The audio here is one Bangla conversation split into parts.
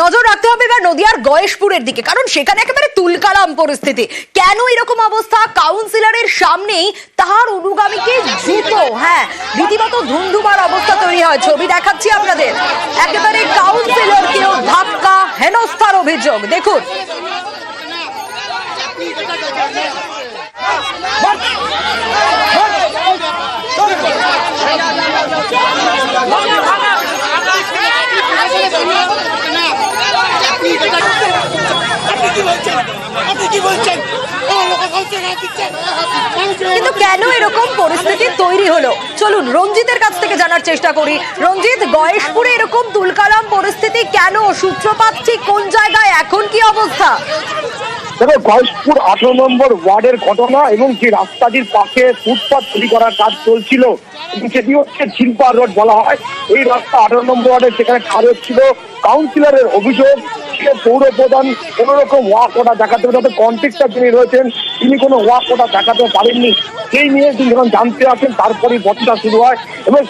নজর রাখতে হবে এবার নদিয়ার গয়েশপুরের দিকে, কারণ সেখানে একেবারে তুলকালাম পরিস্থিতি। কেন এরকম অবস্থা? কাউন্সিলরের সামনেই তাহার অনুগামীকে জুতো হ্যাঁ রীতিমতো ধুমধুমার অবস্থা তৈরি হয়। ছবি দেখাচ্ছি আপনাদের। একেবারে কাউন্সিলরকেও ধাক্কা, হেনস্থার অভিযোগ। দেখুন। আপনি কি বলছেন আপনি কি বলছেন ও লোকে কাউকে না দিচ্ছেন কিন্তু কেন এরকম পরিস্থিতি তৈরি হলো? চলুন, রঞ্জিতের কাছ থেকে জানার চেষ্টা করি। রঞ্জিত, গয়েশপুরে এরকম পরিস্থিতি কেন? সূত্রপাত ঠিক কোন জায়গায়? এখন কি অবস্থা? তবে গয়েশপুর আঠারো নম্বর ওয়ার্ডের ঘটনা এবং যে রাস্তাটির পাশে ফুটপাথ তৈরি করার কাজ চলছিল সেটি হচ্ছে রোড বলা হয়। এই রাস্তা আঠারো নম্বর ওয়ার্ডে সেখানে কাজ হচ্ছিল কাউন্সিলরের অভিযোগ সে পৌর প্রধান কোন রকম ওয়াক ওটা দেখাতে তাদের কন্ট্রাক্টর যিনি রয়েছেন, তিনি কোনো ওয়াক ওটা দেখাতে পারেননি। সেই নিয়ে তিনি যখন জানতে আসেন, তারপরেই বচসা শুরু হয়। এবং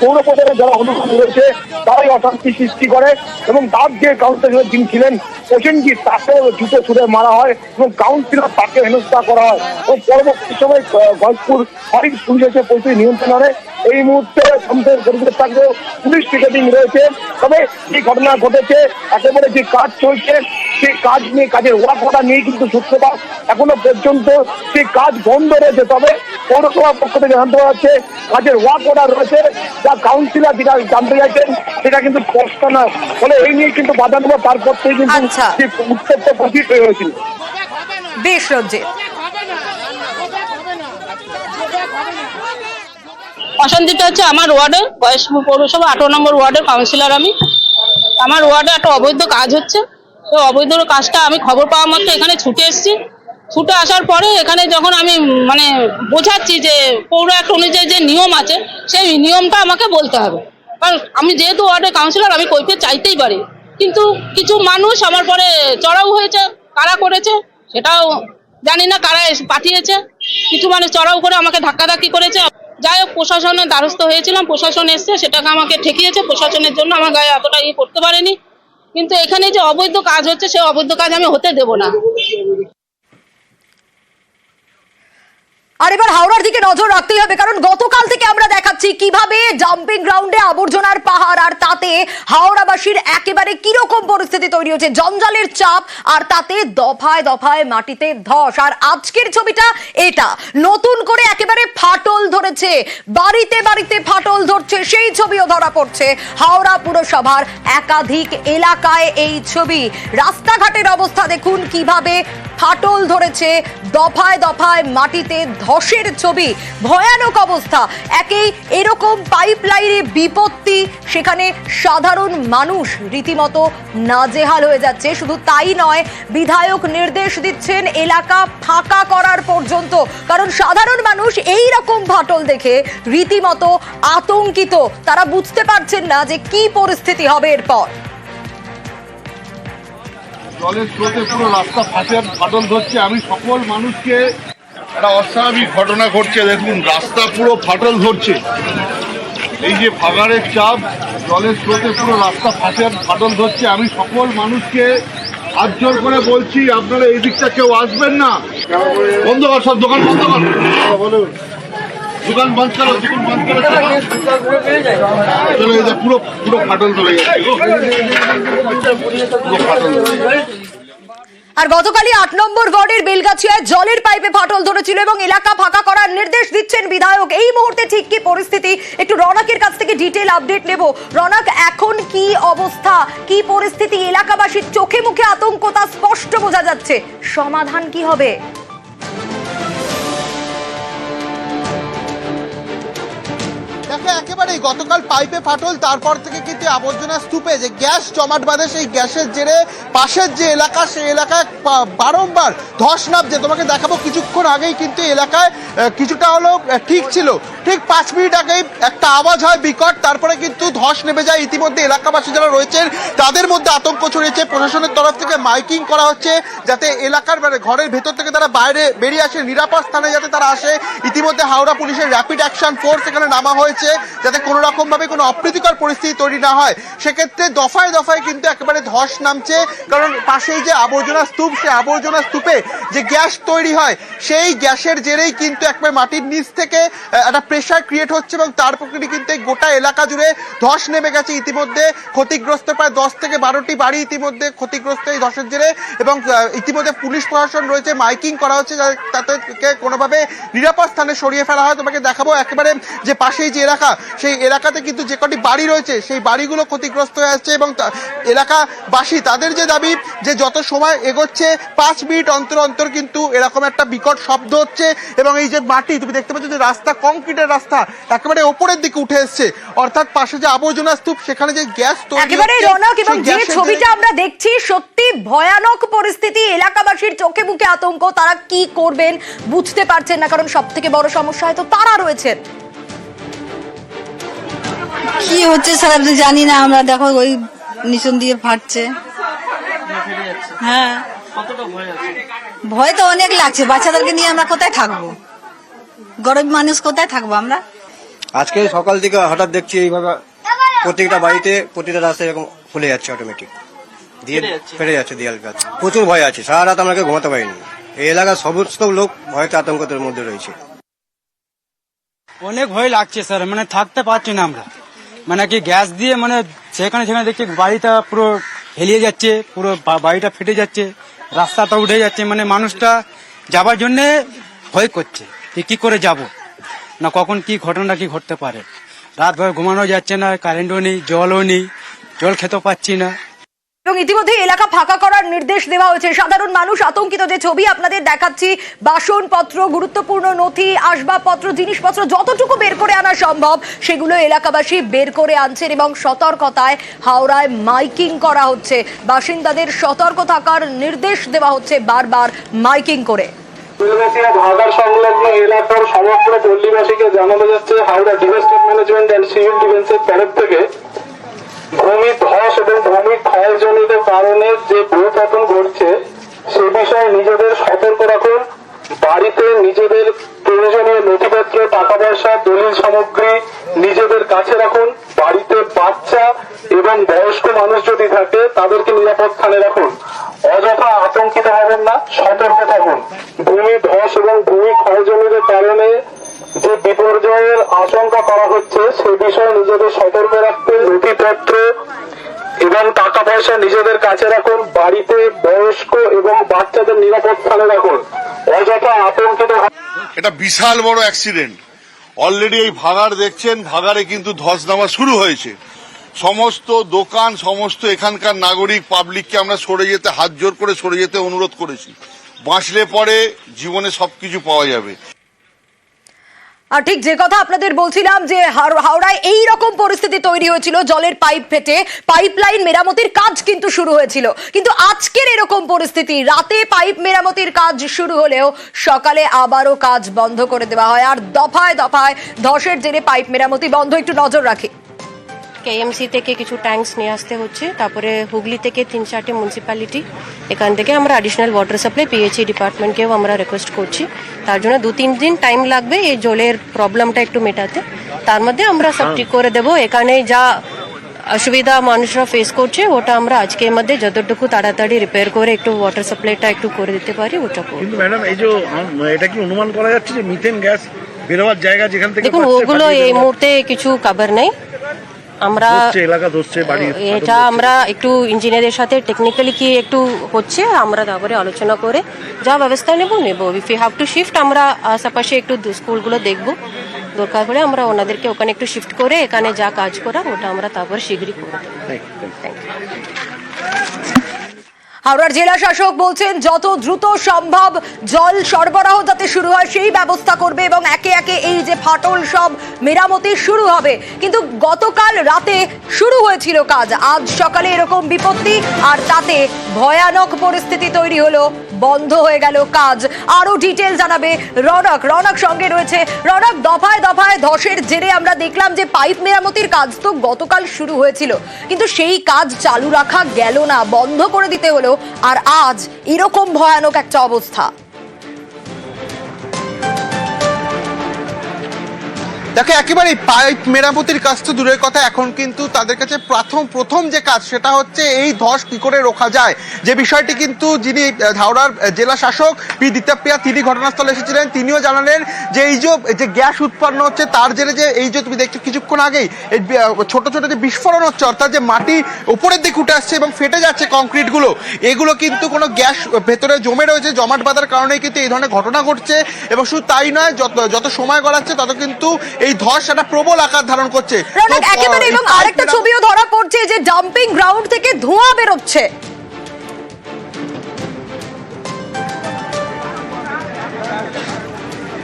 পৌর প্রধানের যারা অনুকূল রয়েছে, তারাই অশান্তি সৃষ্টি করে। এবং তার যে কাউন্সিলর যিনি ছিলেন, প্রসেনজিৎ তাকে জুতো ছুড়ে মারা হয় এবং কাউন্সিলর তাকে হেনস্থা করা হয়। এবং পরবর্তী সময় গজপুর হরিণ পুলিশ এসে পরিস্থিতি নিয়ন্ত্রণ আনে। এই মুহূর্তে সন্দেহের পরিবেশ থাকলেও পুলিশ টিকেটিং রয়েছে। তবে যে ঘটনা ঘটেছে। একেবারে যে কাজ চলছে সেই কাজ নিয়ে কাজের ওয়াক করা নিয়ে কিন্তু সূত্রপাত এখনও পর্যন্ত সেই কাজ বন্ধ রয়েছে। তবে পৌরসভার পক্ষ থেকে জানতে যাচ্ছে কাজের ওয়াক অর্ডার রয়েছে। যা কাউন্সিলর যেটা জানতে চাইছেন সেটা কিন্তু স্পষ্ট নয় ফলে এই নিয়ে কিন্তু বাধা দেবো তারপর থেকে কিন্তু আচ্ছা। যে উত্তরটা প্রতীক হয়ে হয়েছিল। বেশ রঞ্জিত। অশান্তিটা হচ্ছে আমার ওয়ার্ডে, বয়স পৌরসভা আঠারো নম্বর ওয়ার্ডের কাউন্সিলর আমি। আমার ওয়ার্ডে একটা অবৈধ কাজ হচ্ছে। তো অবৈধ কাজটা আমি খবর পাওয়া মাত্র এখানে ছুটে এসেছি। ছুটে আসার পরে এখানে যখন আমি মানে বোঝাচ্ছি যে পৌর অ্যাক্ট অনুযায়ী যে নিয়ম আছে, সেই নিয়মটা আমাকে বলতে হবে। কারণ আমি যেহেতু ওয়ার্ডের কাউন্সিলর আমি কৈফিয়ত চাইতেই পারি। কিন্তু কিছু মানুষ আমার পরে চড়াও হয়েছে। কারা করেছে, সেটাও জানি না কারা পাঠিয়েছে। কিছু মানুষ চড়াও করে আমাকে ধাক্কাধাক্কি করেছে। যাই হোক, প্রশাসনের দ্বারস্থ হয়েছিলাম, প্রশাসন এসছে, সেটাকে আমাকে ঠেকিয়েছে, প্রশাসনের জন্য আমার গায়ে এতটা ই করতে পারেনি। কিন্তু এখানে যে অবৈধ কাজ হচ্ছে, সে অবৈধ কাজ আমি হতে দেব না। আর এবার হাওড়ার দিকে নজর রাখতেই হবে, কারণ গতকাল থেকে আমরা দেখাচ্ছি কীভাবে ডাম্পিং গ্রাউন্ডে আবর্জনার পাহাড় আর তাতে হাওড়াবাসীর একেবারে কীরকম পরিস্থিতি তৈরি হচ্ছে, জঞ্জালের চাপ আর তাতে দফায় দফায় মাটিতে ধস। আর আজকের ছবিটা এটা, নতুন করে একেবারে ফাটল ধরেছে, বাড়িতে বাড়িতে ফাটল ধরছে, সেই ছবিও ধরা পড়ছে হাওড়া পুরসভার একাধিক এলাকায় এই ছবি। রাস্তাঘাটের অবস্থা দেখুন, কীভাবে ফাটল ধরেছে, দফায় দফায় মাটিতে ধসের ছবি, ভয়ানক অবস্থা। একেই এরকম পাইপ লাইনে বিপত্তি, সেখানে সাধারণ মানুষ রীতিমতো নাজেহাল হয়ে যাচ্ছে। শুধু তাই নয়, বিধায়ক নির্দেশ দিচ্ছেন এলাকা ফাঁকা করার পর্যন্ত। কারণ সাধারণ মানুষ এই রকম ফাটল দেখে রীতিমতো আতঙ্কিত। তারা বুঝতে পারছেন না যে কি পরিস্থিতি হবে এরপর। জলের স্রোতে পুরো রাস্তা ফাটে ফাটল ধরছে। আমি সকল মানুষকে একটা অস্বাভাবিক ঘটনা ঘটছে, দেখুন, রাস্তা পুরো ফাটল ধরছে। এই যে ফাগারের চাপ, জলের স্রোতে পুরো রাস্তা ফাটে ফাটল ধরছে। আমি সকল মানুষকে হাত জোর করে বলছি, আপনারা এই দিকটা কেউ আসবেন না। বন্ধ কর সব, দোকান বন্ধ কর। দোকান বন্ধ করো, দোকান বন্ধ করো। চলো পুরো পুরো ফাটল ফাটল গেছে। আর গতকালই আট নম্বর ওয়ার্ডের বেলগাছিয়ায় জলের পাইপে ফাটল ধরেছিল এবং এলাকা ফাঁকা করার নির্দেশ দিচ্ছেন বিধায়ক। এই মুহূর্তে ঠিক কি পরিস্থিতি? একটু রনাকের কাছ থেকে ডিটেল আপডেট নেব। রনাক, এখন কি অবস্থা? কি পরিস্থিতি? এলাকাবাসীর চোখে মুখে আতঙ্ক, তা স্পষ্ট বোঝা যাচ্ছে। সমাধান কি হবে? দেখো একেবারেই গতকাল পাইপে ফাটল, তারপর থেকে কিন্তু আবর্জনা স্তূপে যে গ্যাস জমাট বাঁধে, সেই গ্যাসের জেরে পাশের যে এলাকা, সেই এলাকায় বারংবার ধস নামছে তোমাকে দেখাবো, কিছুক্ষণ আগেই কিন্তু এলাকায় কিছুটা হলো ঠিক ছিল। ঠিক পাঁচ মিনিট আগেই একটা আওয়াজ হয় বিকট, তারপরে কিন্তু ধস নেমে যায়। ইতিমধ্যে এলাকাবাসী যারা রয়েছেন, তাদের মধ্যে আতঙ্ক ছড়িয়েছে। প্রশাসনের তরফ থেকে মাইকিং করা হচ্ছে, যাতে এলাকার মানে ঘরের ভেতর থেকে তারা বাইরে বেরিয়ে আসে, নিরাপদ স্থানে যাতে তারা আসে। ইতিমধ্যে হাওড়া পুলিশের র্যাপিড অ্যাকশন ফোর্স এখানে নামা হয়েছে। যাতে কোনো রকম ভাবে কোনো অপ্রীতিকর পরিস্থিতি তৈরি না হয়। সেক্ষেত্রে দফায় দফায় কিন্তু একেবারে ধস নামছে, কারণ পাশেই যে আবর্জনা স্তূপ সেই আবর্জনা স্তূপে যে গ্যাস তৈরি হয়, সেই গ্যাসের জেরেই কিন্তু একবার মাটির নিচ থেকে একটা প্রেশার ক্রিয়েট হচ্ছে এবং তার প্রকৃতি কিন্তু গোটা এলাকা জুড়ে ধস নেমে গেছে ইতিমধ্যে। ক্ষতিগ্রস্ত প্রায় দশ থেকে বারোটি বাড়ি ইতিমধ্যে ক্ষতিগ্রস্ত এই ধসের জেরে এবং ইতিমধ্যে পুলিশ প্রশাসন রয়েছে, মাইকিং করা হচ্ছে তাদেরকে কোনোভাবে নিরাপদ স্থানে সরিয়ে ফেলা হয়। তোমাকে দেখাবো একেবারে যে পাশেই যে এলাকা সেই এলাকাতে কিন্তু যে কটি বাড়ি রয়েছে সেই বাড়িগুলো ক্ষতিগ্রস্ত হয়ে যাচ্ছে এবং এলাকাবাসী তাদের যে দাবি যে যত সময় এগোচ্ছে পাঁচ মিনিট অন্তর অন্তর কিন্তু এরকম একটা বিকট শব্দ হচ্ছে এবং এই যে মাটি তুমি দেখতে পাচ্ছ যে রাস্তা কংক্রিটের রাস্তা একেবারে ওপরের দিকে উঠে এসছে। অর্থাৎ পাশে যে আবর্জনা স্তূপ সেখানে যে গ্যাস একেবারে রনক এবং যে ছবিটা আমরা দেখছি সত্যি ভয়ানক পরিস্থিতি। এলাকাবাসীর চোখে মুখে আতঙ্ক। তারা কি করবেন বুঝতে পারছেন না কারণ সব থেকে বড় সমস্যা হয়তো তারা রয়েছেন। কি হচ্ছে স্যার আপনি জানি না আমরা দেখো ওই নিচন দিয়ে ফাটছে। হ্যাঁ। ভয় তো অনেক লাগছে বাচ্চাদেরকে নিয়ে আমরা কোথায় থাকব? গরিব মানুষ কোথায় থাকব আমরা? আজকে সকাল থেকে হঠাৎ দেখছি এইভাবে প্রত্যেকটা বাড়িতে প্রতিটা রাস্তায় এরকম খুলে যাচ্ছে অটোমেটিক দিয়ে ফেটে যাচ্ছে। দেয়াল গাছ। প্রচুর ভয় আছে সারা রাত আমাকে ঘুমাতে পারিনি। এই এলাকার সমস্ত লোক ভয়তে আতঙ্কতের মধ্যে রয়েছে। অনেক ভয় লাগছে স্যার মানে থাকতে পারছি না আমরা। মানে কি গ্যাস দিয়ে মানে সেখানে সেখানে দেখছি বাড়িটা পুরো হেলিয়ে যাচ্ছে, পুরো বাড়িটা ফেটে যাচ্ছে, রাস্তাটা উঠে যাচ্ছে মানে মানুষটা যাবার জন্যে ভয় করছে যে কি করে যাব, না কখন কি ঘটনা কি ঘটতে পারে। রাত ভর ঘুমানো যাচ্ছে না কারেন্টও নেই, জলও নেই, জল খেতে পাচ্ছি না। এবং ইতিমধ্যে এলাকা ফাঁকা করার নির্দেশ দেওয়া হয়েছে। সাধারণ মানুষ আতঙ্কিত যে ছবি আপনাদের দেখাচ্ছি, বাসনপত্র, গুরুত্বপূর্ণ নথি, আসবাবপত্র, জিনিসপত্র, যতটুকু বের করে আনা সম্ভব, সেগুলো এলাকাবাসী বের করে আনছেন এবং সতর্কতায় হাওড়ায় মাইকিং করা হচ্ছে। বাসিন্দাদের সতর্ক থাকার নির্দেশ দেওয়া হচ্ছে বারবার মাইকিং করে। এলাকার সমগ্র পল্লীবাসীকে জানানো যাচ্ছে, হাওড়া ম্যানেজমেন্ট অ্যান্ড সিভিল ডিফেন্সের থেকে ভূমি ধস এবং ভূমি ক্ষয়জনিত কারণে যে ভূপতন ঘটছে, সে বিষয়ে নিজেদের সতর্ক রাখুন। বাড়িতে নিজেদের প্রয়োজনীয় নথিপত্র টাকা পয়সা দলিল সামগ্রী নিজেদের কাছে রাখুন। বাড়িতে বাচ্চা এবং বয়স্ক মানুষ যদি থাকে, তাদেরকে নিরাপদ স্থানে রাখুন। অযথা আতঙ্কিত হবেন না, সতর্ক থাকুন। ভূমি ধস এবং ভূমি ক্ষয়জনিত কারণে যে বিপর্যয়ের আশঙ্কা করা হচ্ছে, সে বিষয়ে নিজেদের সতর্ক রাখতে নথিপত্র এবং টাকা পয়সা নিজেদের কাছে রাখুন, বাড়িতে বয়স্ক এবং বাচ্চাদের নিরাপদ স্থানে রাখুন। অযথা আতঙ্কিত এটা বিশাল বড় অ্যাক্সিডেন্ট অলরেডি এই ভাগার দেখছেন ভাগারে কিন্তু ধস নামা শুরু হয়েছে। সমস্ত দোকান, সমস্ত এখানকার নাগরিক পাবলিককে আমরা সরে যেতে, হাত জোর করে সরে যেতে অনুরোধ করেছি। বাঁচলে পরে জীবনে সবকিছু পাওয়া যাবে। আর ঠিক যে কথা আপনাদের বলছিলাম যে হাওড়ায় এই রকম পরিস্থিতি তৈরি হয়েছিল, জলের পাইপ ফেটে পাইপলাইন মেরামতির কাজ কিন্তু শুরু হয়েছিল। কিন্তু আজকের এরকম পরিস্থিতি, রাতে পাইপ মেরামতির কাজ শুরু হলেও সকালে আবারও কাজ বন্ধ করে দেওয়া হয়। আর দফায় দফায় ধসের জেরে পাইপ মেরামতি বন্ধ, একটু নজর রাখি। কেএমসি থেকে কিছু ট্যাঙ্কস নিয়ে আসতে হচ্ছে। তারপরে হুগলি থেকে তিন চারটে মিউনিসিপ্যালিটি এখান থেকে আমরা অ্যাডিশনাল ওয়াটার সাপ্লাই পিএইচই ডিপার্টমেন্টকেও আমরা রিকোয়েস্ট করছি। তার জন্য দু তিন দিন টাইম লাগবে এই জলের প্রবলেমটা একটু মেটাতে। তার মধ্যে আমরা সব ঠিক করে দেবো। এখানে যা অসুবিধা মানুষরা ফেস করছে ওটা আমরা আজকের মধ্যে যতটুকু তাড়াতাড়ি রিপেয়ার করে একটু ওয়াটার সাপ্লাইটা একটু করে দিতে পারি ওটা কিন্তু ম্যাডাম এই যে এটা কি অনুমান করা যাচ্ছে যে মিথেন গ্যাস বেরোবার জায়গা যেখান থেকে দেখুন ওগুলো এই মুহূর্তে কিছু খবর নেই। আমরা এটা আমরা একটু ইঞ্জিনিয়ারের সাথে টেকনিক্যালি কি একটু হচ্ছে আমরা তারপরে আলোচনা করে যা ব্যবস্থা নেব নেব। If you have to shift আমরা আশেপাশে একটু স্কুলগুলো দেখব। দরকার হলে আমরা ওনাদেরকে ওখানে একটু শিফট করে এখানে যা কাজ করার ওটা আমরা তারপরে শীঘ্রই করব থ্যাংক ইউ হাওড়ার জেলা শাসক বলছেন, যত দ্রুত সম্ভব জল সরবরাহ যাতে শুরু হয়, সেই ব্যবস্থা করবে এবং একে একে এই যে ফাটল সব মেরামতি শুরু হবে। কিন্তু গতকাল রাতে শুরু হয়েছিল কাজ। আজ সকালে এরকম বিপত্তি, আর তাতে ভয়ানক পরিস্থিতি তৈরি হলো। বন্ধ হয়ে গেল কাজ। আরও ডিটেল জানাবে রনক। রনক সঙ্গে রয়েছে, রনক দফায় দফায় ধসের জেরে আমরা দেখলাম যে পাইপ মেরামতির কাজ তো গতকাল শুরু হয়েছিল। কিন্তু সেই কাজ চালু রাখা গেল না, বন্ধ করে দিতে হলো। আর আজ এরকম ভয়ানক একটা অবস্থা। দেখো একেবারে পাইপ মেরামতির কাজ তো দূরের কথা। এখন কিন্তু তাদের কাছে প্রথম প্রথম যে কাজ সেটা হচ্ছে এই ধস কি করে রোখা যায়। যে বিষয়টি কিন্তু যিনি আহ, জেলা শাসক পি. দিত্যাপ্রিয়া তিনি ঘটনাস্থলে এসেছিলেন। তিনিও জানালেন যে এই যে গ্যাস উৎপন্ন হচ্ছে তার জেরে যে এই যে তুমি দেখছ কিছুক্ষণ আগেই ছোট ছোট যে বিস্ফোরণ হচ্ছে অর্থাৎ যে মাটি উপরের দিকে উঠে আসছে এবং ফেটে যাচ্ছে কংক্রিটগুলো এগুলো কিন্তু কোনো গ্যাস ভেতরে জমে রয়েছে। জমাট বাঁধার কারণেই কিন্তু এই ধরনের ঘটনা ঘটছে এবং শুধু তাই নয় যত যত সময় গড়াচ্ছে তত কিন্তু এই ধস একটা প্রবল আকার ধারণ করছে। একেবারে এবং আরেকটা ছবিও ধরা পড়ছে যে ডাম্পিং গ্রাউন্ড থেকে ধোঁয়া বেরোচ্ছে।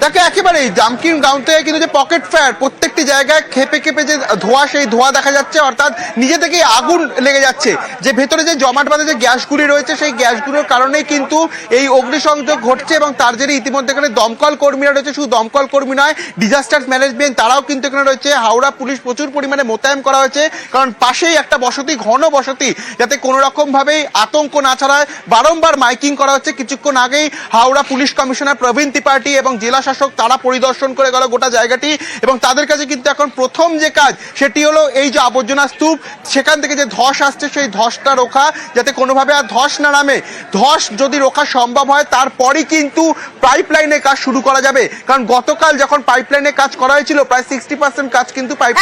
দেখো একেবারে ডাম্পিং গ্রাউন্ড থেকে কিন্তু যে পকেট ফায়ার প্রত্যেকটি জায়গায় খেপে খেপে যে ধোঁয়া, সেই ধোঁয়া দেখা যাচ্ছে, অর্থাৎ নিজে থেকেই আগুন লেগে যাচ্ছে। যে ভেতরে যে জমাট বাঁধা যে গ্যাসগুলি রয়েছে, সেই গ্যাসগুলোর কারণেই কিন্তু এই অগ্নিসংযোগ ঘটছে এবং তার জেরে ইতিমধ্যে এখানে দমকল কর্মীরা রয়েছে। শুধু দমকল কর্মী নয় ডিজাস্টার ম্যানেজমেন্ট তারাও কিন্তু এখানে রয়েছে। হাওড়া পুলিশ প্রচুর পরিমাণে মোতায়েন করা হয়েছে। কারণ পাশেই একটা বসতি, ঘন বসতি, যাতে কোনো রকম ভাবেই আতঙ্ক না ছড়ায়। বারংবার মাইকিং করা হচ্ছে। কিছুক্ষণ আগেই হাওড়া পুলিশ কমিশনার প্রবীণ ত্রিপাঠী এবং জেলা শাসক তারা পরিদর্শন করে গেল গোটা জায়গাটি এবং তাদের কাছে কিন্তু এখন প্রথম যে কাজ সেটি হলো এই যে আবর্জনা স্তূপ সেখান থেকে যে ধস আসছে সেই ধসটা রোখা যাতে কোনোভাবে আর ধস না নামে। ধস যদি রোখা সম্ভব হয় তারপরই কিন্তু পাইপ লাইনের কাজ শুরু করা যাবে। কারণ গতকাল যখন পাইপ লাইনের কাজ করা হয়েছিল প্রায় সিক্সটি পার্সেন্ট কাজ কিন্তু পাইপ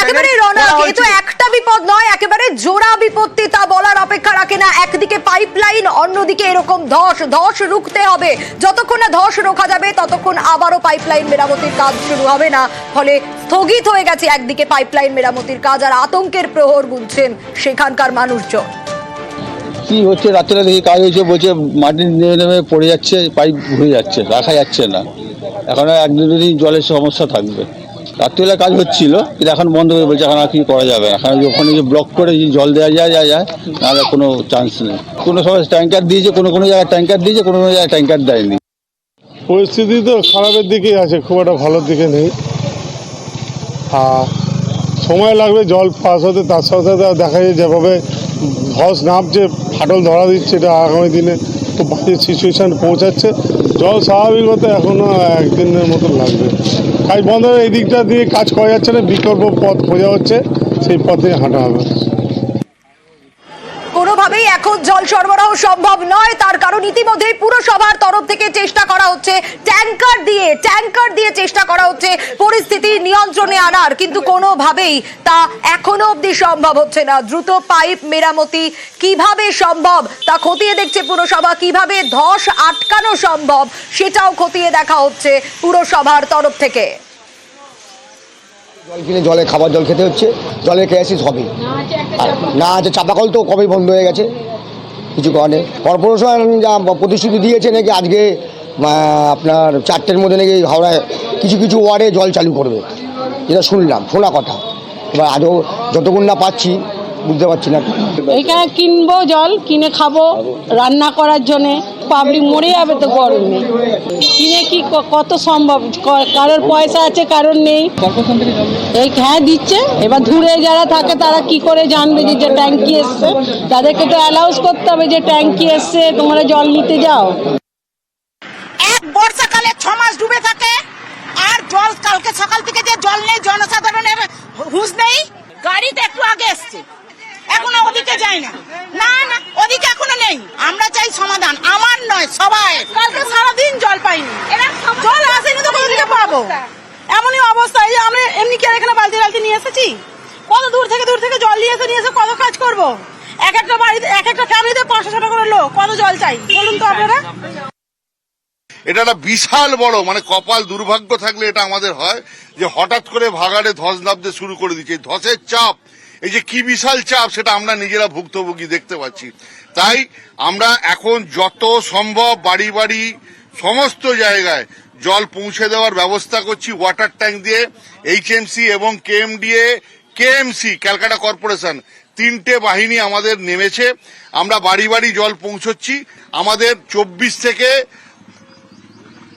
তো একটা বিপদ নয় একেবারে জোড়া বিপত্তি তা বলার অপেক্ষা রাখে না। একদিকে পাইপলাইন অন্যদিকে এরকম ধস। ধস রুখতে হবে। যতক্ষণ না ধস রোখা যাবে, ততক্ষণ আবারও পাইপলাইন মেরামতির কাজ শুরু হবে না। ফলে স্থগিত হয়ে গেছে একদিকে পাইপলাইন মেরামতির কাজ আর আতঙ্কের প্রহর গুনছেন সেখানকার মানুষজন। কি হচ্ছে? রাত্রে দেখি কাজ হয়েছে, বলছে মাটি নেমে নেমে পড়ে যাচ্ছে পাইপ ঘুরে যাচ্ছে, রাখা যাচ্ছে না। এখন এক দুদিন জলের সমস্যা থাকবে। রাত্রিবেলা কাজ হচ্ছিল, কিন্তু এখন বন্ধ করে বলছে, এখন আর কি করা যাবে না। ওখানে যে ব্লক করে যে জল দেওয়া যায় যায় যায় নাহলে কোনো চান্স নেই। কোনো সময় ট্যাঙ্কার দিয়েছে, কোনো কোনো জায়গায় ট্যাঙ্কার দিয়েছে, কোনো কোনো জায়গায় ট্যাঙ্কার দেয়নি। পরিস্থিতি তো খারাপের দিকেই আছে, খুব একটা ভালোর দিকে নেই। আর সময় লাগবে জল পাস হতে, তার সাথে সাথে দেখা যায় যেভাবে ধস নামছে, ফাটল ধরা দিচ্ছে, এটা আগামী দিনে খুব বাজে সিচুয়েশান পৌঁছাচ্ছে। জল স্বাভাবিক হতে এখনও একদিনের মতন লাগবে। কাজ বন্ধ এই দিকটা দিয়ে কাজ করা যাচ্ছে না, বিকল্প পথ খোঁজা হচ্ছে, সেই পথে হাঁটা হবে। এখন জল সরবরাহ সম্ভব নয়। তার কারণ ইতিমধ্যেই পুরসভার তরফ থেকে চেষ্টা করা হচ্ছে ট্যাঙ্কার দিয়ে ট্যাঙ্কার দিয়ে চেষ্টা করা হচ্ছে পরিস্থিতি নিয়ন্ত্রণে আনার। কিন্তু কোনোভাবেই তা এখনও অবধি সম্ভব হচ্ছে না। দ্রুত পাইপ মেরামতি কীভাবে সম্ভব তা খতিয়ে দেখছে পুরসভা। কীভাবে ধস আটকানো সম্ভব সেটাও খতিয়ে দেখা হচ্ছে পুরসভার তরফ থেকে। জল কিনে জলে খাবার জল খেতে হচ্ছে জলের ক্রাইসিস হবে না আছে চাপাকল তো কবেই বন্ধ হয়ে গেছে? কিছু কারণে কর্পোরেশন যা প্রতিশ্রুতি দিয়েছে নাকি আজকে আপনার চারটের মধ্যে নাকি হাওড়ায় কিছু কিছু ওয়ার্ডে জল চালু করবে? যেটা শুনলাম, শোনা কথা। এবার আজও যতক্ষণ না পাচ্ছি, বুঝতে পারছি না। এইখানে কিনবো জল, কিনে খাব, রান্না করার জন্যে। পাবলিক মরে যাবে তো গরমে। কিনে কি কত সম্ভব? কারোর পয়সা আছে, কারোর নেই। এই হ্যাঁ দিচ্ছে। এবার দূরে যারা থাকে, তারা কি করে জানবে যে যে ট্যাঙ্কি এসছে? তাদেরকে তো অ্যালাউন্স করতে হবে যে, ট্যাঙ্কি এসছে, তোমরা জল নিতে যাও। এক বর্ষাকালে ছ মাস ডুবে থাকে, আর জল কালকে সকাল থেকে যে জল নেই, জনসাধারণের হুঁশ নেই। গাড়িতে একটু আগে এসছে। এখনও ওদিকে যায় না। না না ওদিকে এখনও নেই আমরা চাই সমাধান আমার নয় সবাই কালকে সারাদিন জল পাইনি জল আসেনি তো এমনই অবস্থা যে আমরা এমনি কি এখানে বালতি বালতি নিয়ে এসেছি? কত দূর থেকে দূর থেকে জল নিয়ে এসে কত কাজ করব? এক একটা বাড়িতে, এক একটা ফ্যামিলিতে পাঁচশো টাকা করে লোক, কত জল চাই? বলুন তো আপনারা। এটা একটা বিশাল বড় মানে কপাল দুর্ভাগ্য থাকলে এটা আমাদের হয়, যে হঠাৎ করে ভাগাড়ে ধস নামতে শুরু করে দিচ্ছে। ধসের চাপ, এই যে কি বিশাল চাপ, সেটা আমরা নিজেরা ভুক্তভোগী দেখতে পাচ্ছি। তাই আমরা এখন যত সম্ভব বাড়ি বাড়ি, সমস্ত জায়গায় জল পৌঁছে দেওয়ার ব্যবস্থা করছি ওয়াটার ট্যাঙ্ক দিয়ে এইচএমসি এবং কেএমডিএ কেএমসি ক্যালকাটা কর্পোরেশন তিনটে বাহিনী আমাদের নেমেছে। আমরা বাড়ি বাড়ি জল পৌঁছচ্ছি। আমাদের চব্বিশ থেকে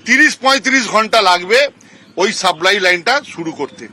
তিরিশ পঁয়ত্রিশ ঘণ্টা লাগবে ওই সাপ্লাই লাইনটা শুরু করতে।